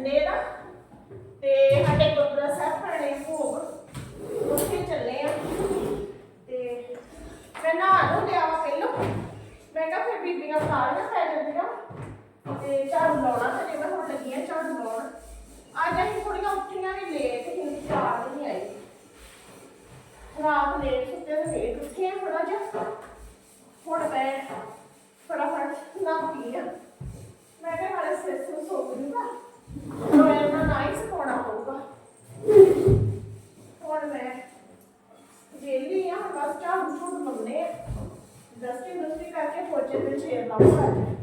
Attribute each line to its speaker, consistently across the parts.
Speaker 1: Sunday ਦਾ ਤੇ ਸਾਡੇ ਗੁਰਦੁਆਰਾ ਸਾਹਿਬ ਭਰਨੇ ਭੋਗ ਉੱਥੇ ਚੱਲੇ ਆ। ਤੇ ਮੈਂ ਨਾ ਨੂੰ ਲਿਆ ਪਹਿਲੋਂ। ਮੈਂ ਕਿਹਾ ਫਿਰ ਬੀਬੀਆਂ ਸਾਰੀਆਂ ਪੈ ਜਾਂਦੀਆਂ। ਤੇ ਝਾੜੂ ਲਾਉਣਾ ਤੇ ਮੈਂ ਹੁਣ ਲੱਗੀਆਂ ਆ ਝਾੜੂ ਲਾਉਣ। ਅੱਜ ਅਸੀਂ ਕੁੜੀਆਂ ਉੱਠੀਆਂ ਵੀ ਲੇਟ ਹੁਣ ਬਸ ਝਾੜੂ ਝੂੜੂ ਲਾਉਣੇ ਆ ਡਸਟਿੰਗ ਡਸਟਿੰਗ ਕਰਕੇ ਪੋਚੇ ਤੇ ਛੇੜ ਲਾਉਂਗਾ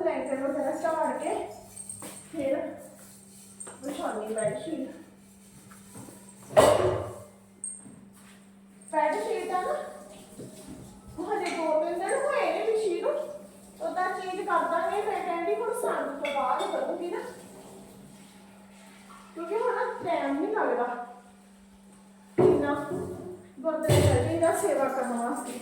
Speaker 1: ਬਲੈਂਕਟ ਵਗੈਰਾ ਝਾੜ ਕੇ ਫਿਰ ਵਿਛਾਉਣੀ ਬੈੱਡ ਸ਼ੀਟ। ਬੈੱਡ ਸ਼ੀਟ ਆ ਨਾ, ਉਹ ਹਜੇ ਦੋ ਤਿੰਨ ਦਿਨ ਹੋਏ ਨੇ ਵਿਛੀ ਨੂੰ। ਉਹਦਾ ਚੇਂਜ ਕਰ ਦਾਂਗੇ ਮੈਂ ਕਹਿੰਦੀ ਹੁਣ ਸਾਨੂੰ ਤੋਂ ਬਾਅਦ ਕਰੂੰਗੀ ਨਾ। ਕਿਉਂਕਿ ਹੁਣ ਟਾਈਮ ਨਹੀਂ ਲੱਗਦਾ। ਇੰਨਾ ਗੁਰਦੁਆਰੇ ਦਾ ਸੇਵਾ ਕਰਨ ਵਾਸਤੇ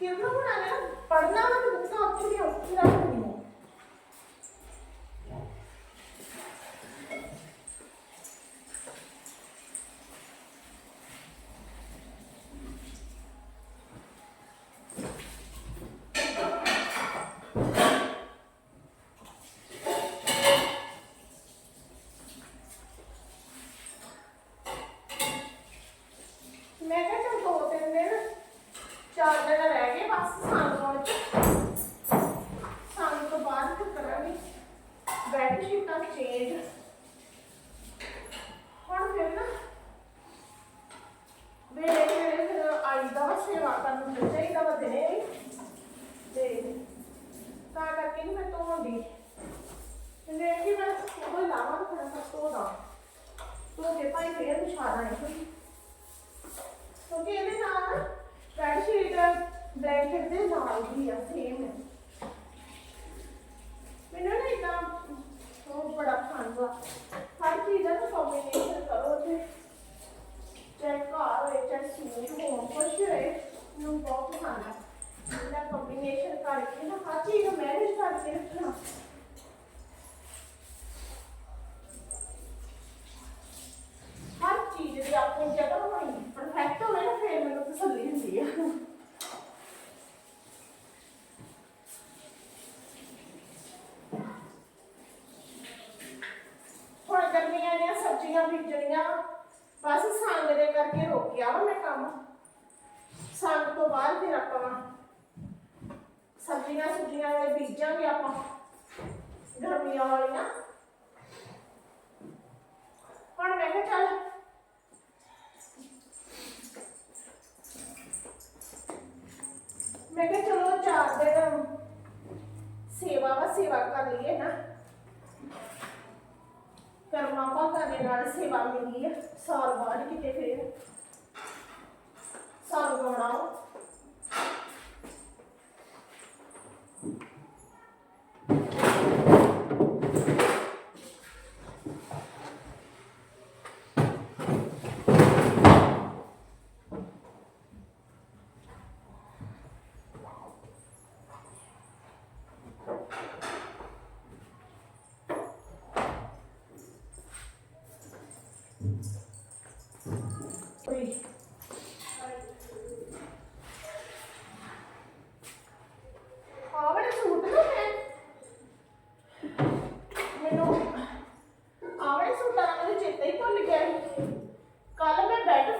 Speaker 1: ਕਿਉਂਕਿ ਹੁਣ ਆਇਆ ਪੜਨਾ ਵਾ ਤੇ ਬੁੱਕਾਂ ਉੱਥੇ ਦੀ ਉੱਥੇ ਰੱਖ ਦਿੰਦੀ ਮੈਂ ਕਿਹਾ ਚਲ ਦੋ ਤਿੰਨ ਦਿਨ, ਚਾਰ ਦਿਨ ਰਹਿ ਗਏ ਬਸ ਸੰਗ ਆਉਣ ਚ। ਸੰਗ ਤੋਂ ਬਾਅਦ ਫਿਰ ਕਰਾਂਗੇ। ਬੈੱਡ ਸ਼ੀਟਾਂ ਚੇਂਜ ਹੁਣ ਫਿਰ ਨਾ ਵੇਲੇ ਵੇਲੇ ਫਿਰ ਆਈਦਾ ਵਾ, ਸੇਵਾ ਕਰਨ ਨੂੰ ਚਾਹੀਦਾ ਵਾ ਦਿਨੇ ਵੀ। ਤੇ ਤਾਂ ਕਰਕੇ ਨਹੀਂ ਮੈਂ ਧੋਂਦੀ। ਤੇ ਮੈਂ ਉਹ ਲਾਵਾਂ ਥੋੜਾ ਸਾ ਧੋਦਾ ਧੋ ਕੇ ਭਾਈ ਫੇਰ ਵਿਛਾ ਦਾਂਗੇ। ਕੋਈ ਕਿਉਂਕਿ ਇਹਦੇ ਨਾਲ ਬੈੱਡ ਸ਼ੀਟ ਬਲੈਂਕਟ ਦੇ ਨਾਲ ਹੀ ਆ ਸੇਮ ਹੈ ਮੈਨੂੰ ਨਾ ਇਦਾਂ ਉਹ ਬੜਾ ਪਸੰਦ ਆ ਹਰ ਚੀਜ਼ ਦਾ ਕੰਬੀਨੇਸ਼ਨ ਕਰੋ ਤੇ ਚਾਹੇ ਘਰ ਹੋਏ ਚਾਹੇ ਸੂਟ ਹੋਣ ਕੁਛ ਹੋਏ ਮੈਨੂੰ ਬਹੁਤ ਪਸੰਦ ਆ ਇਹਦਾ ਕੰਬੀਨੇਸ਼ਨ ਕਰਕੇ ਨਾ ਹਰ ਚੀਜ਼ ਨੂੰ ਮੈਨੇਜ ਕਰਕੇ ਰੱਖਣਾ ਹਰ ਚੀਜ਼ ਦੀ ਆਪਣੀ ਜਗ੍ਹਾ ਹੋਣੀ ਪਰਫੈਕਟ ਹੋਵੇ ਨਾ ਫਿਰ ਮੈਨੂੰ ਤਸੱਲੀ ਹੁੰਦੀ ਆ ਹੁਣ ਗਰਮੀਆਂ ਦੀਆਂ ਸਬਜ਼ੀਆਂ ਬੀਜਣੀਆਂ ਬਸ ਕਰਕੇ ਰੋਕਿਆ ਵਾ ਮੈਂ ਕੰਮ। ਸੰਗ ਤੋਂ ਬਾਅਦ ਫਿਰ ਆਪਾਂ ਸਬਜ਼ੀਆਂ ਸੁਬਜ਼ੀਆਂ ਵਾਲੇ ਬੀਜਾਂਗੇ ਆਪਾਂ, ਗਰਮੀਆਂ ਵਾਲੀਆਂ। ਹੁਣ ਮੈਂ ਕਿਹਾ ਚੱਲ ਮੈਂ ਕਿਹਾ ਚਲੋ ਚਾਰ ਦਿਨ ਸੇਵਾ ਵਾ, ਸੇਵਾ ਕਰ ਲਈਏ ਨਾ। ਕਰਮਾ ਭਾਗਾ ਦੇ ਨਾਲ ਸੇਵਾ ਮਿਲੀ ਹੈ ਸਾਲ ਬਾਅਦ ਕਿਤੇ ਫੇਰ। ਸਾਲ ਗਾਉਣਾ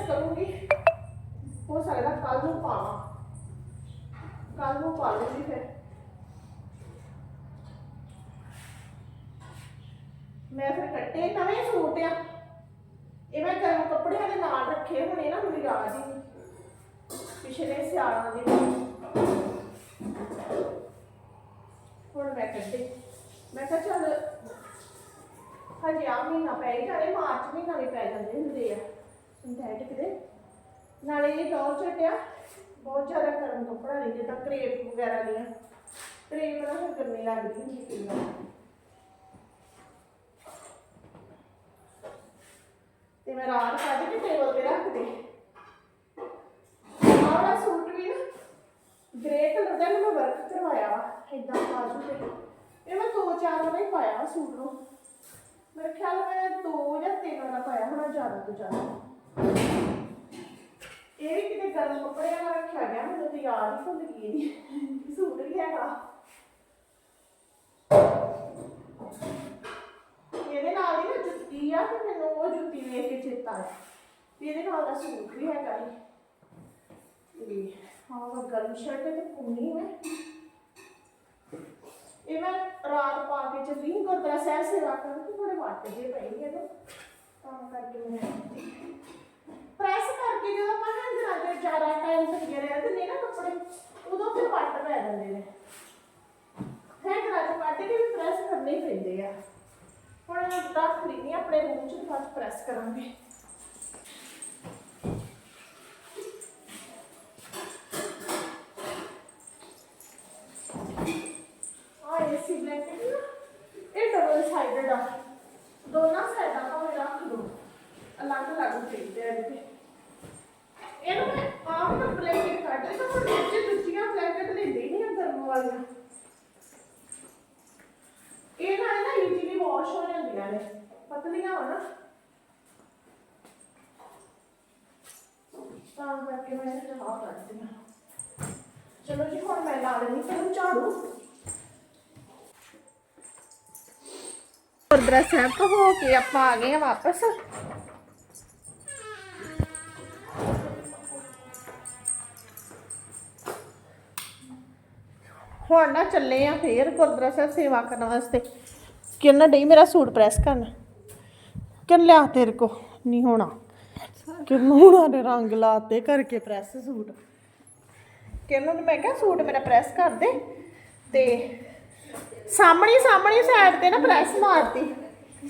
Speaker 1: ਪ੍ਰੈਸ ਕਰੂੰਗੀ। ਹੋ ਸਕਦਾ ਕੱਲ ਨੂੰ ਪਾਵਾਂ। ਕੱਲ ਨੂੰ ਪਾ ਲੂੰਗੀ ਫਿਰ। ਮੈਂ ਫਿਰ ਕੱਟੇ ਨਵੇਂ ਸੂਟ ਆ। ਇਹ ਮੈਂ ਗਰਮ ਕੱਪੜਿਆਂ ਦੇ ਨਾਲ ਰੱਖੇ ਹੋਣੇ ਨਾ ਮੈਨੂੰ ਯਾਦ ਹੀ ਪਿਛਲੇ ਸਿਆਲਾਂ ਦੇ ਹੁਣ ਮੈਂ ਕੱਢੇ ਮੈਂ ਕਿਹਾ ਚੱਲ, ਹਜੇ ਆ ਮਹੀਨਾ ਪੈ ਹੀ ਜਾਣੇ, ਮਾਰਚ ਮਹੀਨਾ ਵੀ ਪੈ ਜਾਂਦੇ ਹੁੰਦੇ ਆ। ਸਿੰਥੈਟਿਕ ਦੇ। ਨਾਲੇ ਇਹ ਦੌਰ ਛਟਿਆ ਬਹੁਤ ਜ਼ਿਆਦਾ ਗਰਮ ਕੱਪੜਾ ਨਹੀਂ ਜਿੱਦਾਂ ਕਰੇਪ ਵਗੈਰਾ ਦੀਆਂ। ਕਰੇਪ ਨਾਲ ਫਿਰ ਗਰਮੀ ਲੱਗਦੀ ਹੁੰਦੀ ਕਈ ਵਾਰ ਤੇ ਮੈਂ ਰਾਤ ਕੱਢ ਕੇ ਟੇਬਲ ਤੇ ਰੱਖ ਦੇ ਆਹ ਸੂਟ ਵੀ ਨਾ ਗ੍ਰੇ ਕਲਰ ਦਾ ਮੈਂ ਵਰਕ ਕਰਵਾਇਆ ਵਾ ਇਦਾਂ ਬਾਜੂ ਤੇ ਇਹ ਮੈਂ ਦੋ ਚਾਰ ਵਾਰ ਹੀ ਪਾਇਆ ਵਾ ਸੂਟ ਨੂੰ। ਮੇਰੇ ਖਿਆਲ ਮੈਂ ਦੋ ਜਾਂ ਤਿੰਨ ਵਾਰ ਪਾਇਆ ਹੋਣਾ, ਜ਼ਿਆਦਾ ਤੋਂ ਜ਼ਿਆਦਾ। ਇਹ ਵੀ ਕਿਤੇ ਗਰਮ ਕੱਪੜਿਆਂ ਨਾਲ ਰੱਖਿਆ ਗਿਆ, ਮੈਨੂੰ ਤਾਂ ਯਾਦ ਹੀ ਭੁੱਲ ਗਈ ਇਹਦੀ। ਸੂਟ ਵੀ ਹੈਗਾ। ਇਹਦੇ ਨਾਲ ਹੀ ਨਾ ਜੁੱਤੀ ਆ, ਤੇ ਮੈਨੂੰ ਉਹ ਜੁੱਤੀ ਵੇਖ ਕੇ ਚੇਤਾ ਆਇਆ। ਵੀ ਇਹਦੇ ਨਾਲ ਦਾ ਸੂਟ ਵੀ ਹੈਗਾ ਹੀ ਤੇ ਹਾਂ ਗਰਮ ਸ਼ਰਟ ਤੇ ਪੁੰਨੀ ਮੈਂ। ਇਹ ਮੈਂ ਰਾਤ ਪਾ ਕੇ ਚੱਲੀ ਸੀ ਗੁਰਦੁਆਰਾ ਸਾਹਿਬ ਸੇਵਾ ਕਰਨ, ਤੇ ਥੋੜੇ ਵੱਟ ਜੇ ਪਏ ਨੇ ਇਹਨੂੰ ਕਰਕੇ ਮੈਂ ਪ੍ਰੈਸ ਕਰਕੇ ਜਦੋਂ ਆਪਾਂ ਹੰਝਰਾਂ ਦੇ ਜ਼ਿਆਦਾ ਟਾਈਮ ਤੱਕ ਰਹਿ ਦਿੰਦੇ ਨਾ ਕੱਪੜੇ, ਉਦੋਂ ਫਿਰ ਵੱਟ ਪੈ ਜਾਂਦੇ ਨੇ। ਹੈਂਗਰਾਂ ਚ ਕੱਢ ਕੇ ਵੀ ਪ੍ਰੈਸ ਕਰਨੇ ਪੈਂਦੇ ਆ। ਹੁਣ ਮੈਂ ਰੱਖ ਲਈ ਆਪਣੇ ਰੂਮ ਚ ਬਾਅਦ ਪ੍ਰੈਸ ਕਰਾਂਗੇ ਆ ਏਸੀ ਬਲੈਂਕਟ ਨਾ ਇਹ ਡਬਲ ਸਾਈਡਡ ਆ ਦੋਨਾਂ ਸਾਈਡਾਂ ਭਾਵੇਂ ਰੱਖ ਦੋ ਅਲੱਗ ਅਲੱਗ ਚਾਹੀਦੇ ਆ ਇਹਦੇ ਇਹਨੂੰ ਮੈਂ ਆਪ ਨਾ ਬਲੈਂਕਟ ਕੱਢ ਰਹੀ ਤਾਂ ਹੁਣ ਵਿੱਚ ਦੂਜੀਆਂ ਬਲੈਂਕਟ ਲੈਂਦੇ ਹੀ ਨਹੀਂ ਆ ਗਰਮ ਵਾਲੀਆਂ ਇਹ ਨਾ ਨਾ ਈਜ਼ੀਲੀ ਵਾਸ਼ ਹੋ ਜਾਂਦੀਆਂ ਨੇ ਪਤਲੀਆਂ ਹੋ ਨਾ ਤਾਂ ਕਰਕੇ ਮੈਂ ਇਹ ਆਹ ਕੱਢਦੀ ਚਲੋ ਜੀ, ਹੁਣ ਮੈਂ ਲਾ ਲੈਣੀ ਫਿਰ ਝਾੜੂ। ਗੁਰਦੁਆਰਾ ਸਾਹਿਬ ਤੋਂ ਹੋ ਕੇ ਆਪਾਂ ਆ ਗਏ ਆ ਵਾਪਸ। ਹੁਣ ਨਾ ਚੱਲੇ ਆ ਫੇਰ ਗੁਰਦੁਆਰਾ ਸਾਹਿਬ ਸੇਵਾ ਕਰਨ ਵਾਸਤੇ। ਕਿੰਨਾ ਡਈ ਮੇਰਾ ਸੂਟ ਪ੍ਰੈਸ ਕਰਨ। ਕਿੰਨ ਲਿਆ ਤੇਰੇ ਕੋ ਨਹੀਂ ਹੋਣਾ। ਕਿੰਨੂੰ ਹੋਣਾ ਨੇ ਰੰਗ ਲਾਤੇ ਕਰਕੇ ਪ੍ਰੈਸ ਸੂਟ। ਕਿੰਨੂੰ ਨੇ ਮੈਂ ਕਿਹਾ ਸੂਟ ਮੇਰਾ ਪ੍ਰੈਸ ਕਰ ਦੇ। ਤੇ ਸਾਹਮਣੇ ਸਾਹਮਣੇ ਸਾਈਡ ਤੇ ਨਾ ਪ੍ਰੈਸ ਮਾਰਤੀ।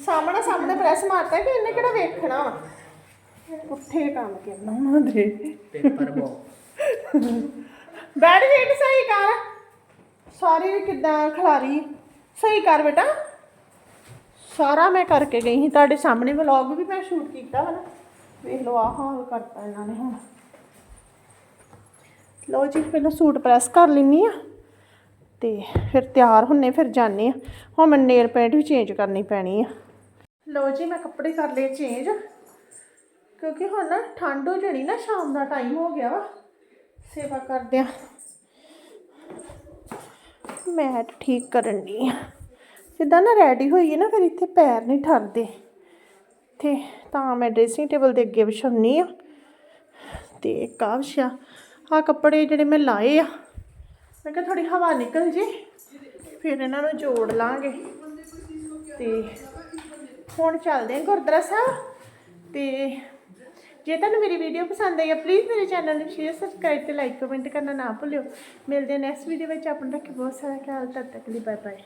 Speaker 1: ਸਾਹਮਣੇ ਸਾਹਮਣੇ ਪ੍ਰੈਸ ਮਾਰਤਾ ਕਿ ਇਹਨੇ ਕਿਹੜਾ ਵੇਖਣਾ ਵਾ? ਉੱਥੇ ਕੰਮ ਕਰਨਾ ਉਹਨਾਂ ਦੇ।
Speaker 2: ਪੇਪਰ ਬੋ
Speaker 1: ਬੈਡ ਸ਼ੀਟ ਸਹੀ ਕਰ। ਸਾਰੀ ਕਿਦਾਂ ਖਲਾਰੀ? ਸਹੀ ਕਰ ਬੇਟਾ। ਸਾਰਾ ਮੈਂ ਕਰਕੇ ਗਈ ਸੀ। ਤੁਹਾਡੇ ਸਾਹਮਣੇ ਵਲੌਗ ਵੀ ਮੈਂ ਸ਼ੂਟ ਕੀਤਾ ਵਾ ਨਾ। ਵੇਖ ਲਓ, ਆਹ ਹਾਲ ਕਰਤਾ ਇਹਨਾਂ ਨੇ ਹੁਣ। ਲਓ ਜੀ, ਪਹਿਲਾਂ ਸੂਟ ਪ੍ਰੈਸ ਕਰ ਲੈਣੀ ਆ ਤੇ ਫਿਰ ਤਿਆਰ ਹੁੰਨੇ, ਫਿਰ ਜਾਣੇ ਆ ਹੁਣ ਮੈਂ ਨੇਲ ਪੈਂਟ ਵੀ ਚੇਂਜ ਕਰਨੀ ਪੈਣੀ ਆ। ਲਓ ਜੀ, ਮੈਂ ਕੱਪੜੇ ਕਰ ਲਏ ਚੇਂਜ ਕਿਉਂਕਿ ਹੁਣ ਨਾ ਠੰਡ ਹੋ ਜਾਣੀ ਨਾ, ਸ਼ਾਮ ਦਾ ਟਾਈਮ ਹੋ ਗਿਆ ਵਾ। ਸੇਵਾ ਕਰਦੇ ਆ ਮੈਟ ਠੀਕ ਕਰਨ ਦੀ ਆ ਜਿੱਦਾਂ ਨਾ ਰੈਡੀ ਹੋਈਏ ਨਾ, ਫਿਰ ਇੱਥੇ ਪੈਰ ਨਹੀਂ ਠਰਦੇ। ਤੇ ਤਾਂ ਮੈਂ ਡਰੈਸਿੰਗ ਟੇਬਲ ਦੇ ਅੱਗੇ ਵਿਛਾਉਣੀ ਆ। ਤੇ ਇੱਕ ਆਹ ਵਿਛਾ ਆ ਕੱਪੜੇ ਜਿਹੜੇ ਮੈਂ ਲਾਏ ਆ। ਮੈਂ ਕਿਹਾ ਥੋੜੀ ਹਵਾ ਨਿਕਲ ਜੇ, ਫਿਰ ਇਹਨਾਂ ਨੂੰ ਜੋੜ ਲਾਂਗੇ। ਤੇ ਹੁਣ ਚੱਲਦੇ ਹਾਂ ਗੁਰਦੁਆਰਾ ਸਾਹਿਬ। ਤੇ ਜੇ ਤੁਹਾਨੂੰ ਮੇਰੀ ਵੀਡੀਓ ਪਸੰਦ ਆਈ ਹੈ ਪਲੀਜ਼ ਮੇਰੇ ਚੈਨਲ ਨੂੰ ਸ਼ੇਅਰ ਸਬਸਕ੍ਰਾਈਬ ਤੇ ਲਾਈਕ ਕਮੈਂਟ ਕਰਨਾ ਨਾ ਭੁੱਲਿਓ। ਮਿਲਦੇ ਹਾਂ ਨੈਕਸਟ ਵੀਡੀਓ ਵਿੱਚ। ਆਪਣਾ ਰੱਖਿਓ ਬਹੁਤ ਸਾਰਾ ਖਿਆਲ, ਤਦ ਤੱਕ ਲਈ ਬਾਏ ਬਾਏ